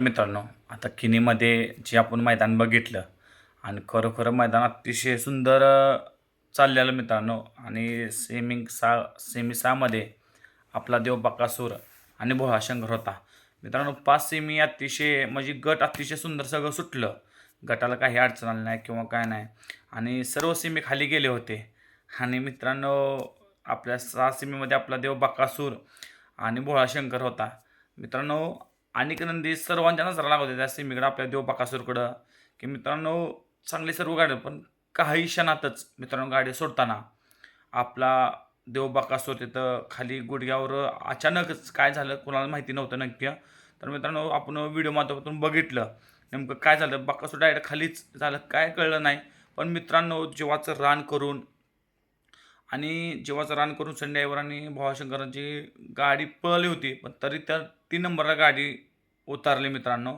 मित्रांनो आता किनीमध्ये जे आपण मैदान बघितलं आणि खरोखर मैदान अतिशय सुंदर चाललेलं मित्रांनो. आणि सेमिंग सा सेमी सहामध्ये आपला देव बकासूर आणि भोळा शंकर होता. मित्रांनो पाच सेमी अतिशय म्हणजे गट अतिशय सुंदर सगळं सुटलं. गटाला काही अडचण आली नाही किंवा काय नाही. आणि सर्व सेमी खाली गेले होते. आणि मित्रांनो आपल्या सहा सेमीमध्ये आपला देव बकासूर आणि भोळा शंकर होता. मित्रांनो अनेक नंदी सर्वांच्या नजरा लागत होत्या सीमेकडं आपल्या देव बकासूरकडं. की मित्रांनो चांगली सर्व गाड्या पण काही क्षणातच मित्रांनो गाडी सोडताना आपला देव बकासूर तिथं खाली गुडघ्यावर अचानकच काय झालं कोणाला माहिती नव्हतं नक्की. तर मित्रांनो आपण व्हिडिओ माध्यमातून बघितलं. नेमकं काय झालं? बकासूर डायरेक्ट खालीच झालं काय कळलं नाही. पण मित्रांनो जीवाचं रान करून आणि जीवाचं रान करून संध्यावर आणि भावाशंकरांची गाडी पळली होती पण तरी त्या तीन नंबरला गाडी उतारले मित्रांनो.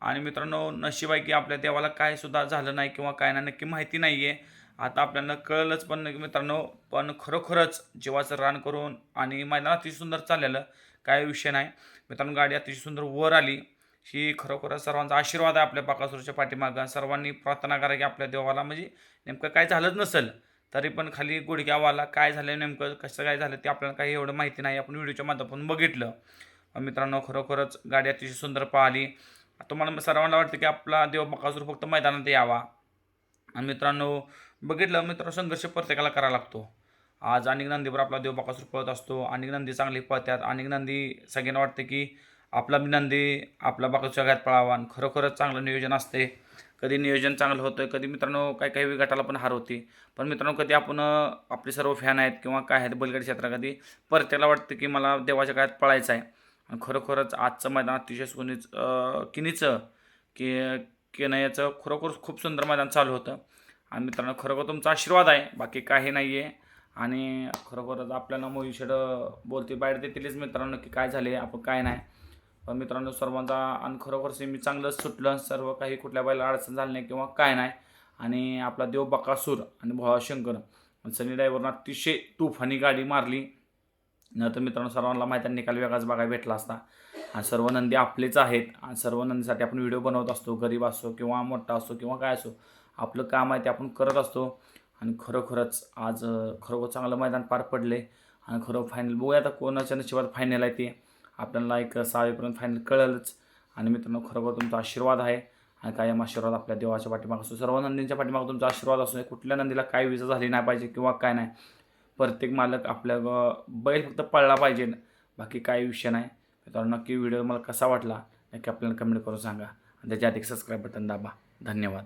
आणि मित्रांनो नशीब आहे की आपल्या देवाला काय सुद्धा झालं नाही किंवा काय नाही नक्की माहिती नाही आहे आता आपल्याला कळलंच पण नाही मित्रांनो पण खरोखरच जीवाचं रान करून आणि मैदान अतिशय सुंदर चाललेलं काय विषय नाही. मित्रांनो गाडी अतिशय सुंदर वर आली. ही खरोखरच सर्वांचा आशीर्वाद आहे आपल्या बाकासूरच्या पाठीमागं. सर्वांनी प्रार्थना करा की आपल्या देवाला म्हणजे नेमकं काय झालंच नसेल तरी पण खाली गुडघ्यावाला काय झालं नेमकं कसं काय झालं ते आपल्याला काही एवढं माहिती नाही. आपण व्हिडिओच्या माध्यमातून बघितलं. मित्रांनो खरोखरच गाडी अतिशय सुंदर पाहिली. तुम्हाला सर्वांना वाटतं की आपला देव बकासूर फक्त मैदानात यावा. आणि मित्रांनो बघितलं मित्र संघर्ष प्रत्येकाला करावा लागतो. आज अनेक नंदीवर आपला देव बकासूर पळत असतो. अनेक नंदी चांगली पळतात. अनेक नंदी सगळ्यांना वाटते की आपला बी नंदी आपला बकासूरच्या गायत पळावा. आणि खरोखरच चांगलं नियोजन असते. कधी नियोजन चांगलं होतं कधी मित्रांनो काही काही गटाला पण हार होती. पण मित्रांनो कधी आपण आपले सर्व फॅन आहेत किंवा काय आहेत बैलगाडी क्षेत्रात कधी प्रत्येकाला वाटतं की मला देवाच्या काळात पळायचं आहे. आणि खरोखरच आजचं मैदान अतिशय सोनीच किनीचं की केनयाचं खरोखर खूप सुंदर मैदान चालू होतं. आणि मित्रांनो खरोखर तुमचा आशीर्वाद आहे बाकी काही नाही आहे आणि खरोखरच आपल्याला मोही बोलते बाहेर देतीलच मित्रांनो की काय झाले आपण काय नाही. पण मित्रांनो सर्वांचा आणि खरोखर सेमी चांगलंच सुटलं सर्व काही कुठल्या बायला अडचण झाली नाही किंवा काय नाही. आणि आपला देव बकासूर आणि भोळा शंकर. सनी ड्रायव्हरनं अतिशय तुफानी गाडी मारली. न तर मित्रांनो सर्वांना माहिती आहे निकाल वेगळाच बघायला भेटला असता. आणि सर्व नंदी आपलेच आहेत. आणि सर्व नंदीसाठी आपण व्हिडिओ बनवत असतो. गरीब असो किंवा मोठा असो किंवा काय असो आपलं काम आहे ते आपण करत असतो. आणि खरोखरच आज खरोखर चांगलं मैदान पार पडले. आणि खरं फायनल बघूया आता कोणाच्या नशिबात फायनल आहे ते. आपल्याला एक सहावीपर्यंत फायनल कळलंच. आणि मित्रांनो खरोखर तुमचा आशीर्वाद आहे. आणि कायम आशीर्वाद आपल्या देवाच्या पाठीमाग असतो सर्व नंदींच्या पाठीमाग तुमचा आशीर्वाद असतो कुठल्या नंदीला काय विजा झाली नाही पाहिजे किंवा काय नाही. प्रत्येक मालक आपल्या बैल फक्त पळला पाहिजे. बाकी काही विषय नाही. तर नक्की व्हिडिओ मला कसा वाटला नक्की आपल्याला कमेंट करून सांगा. आणि त्याच्या आधी सबस्क्राईब बटन दाबा. धन्यवाद.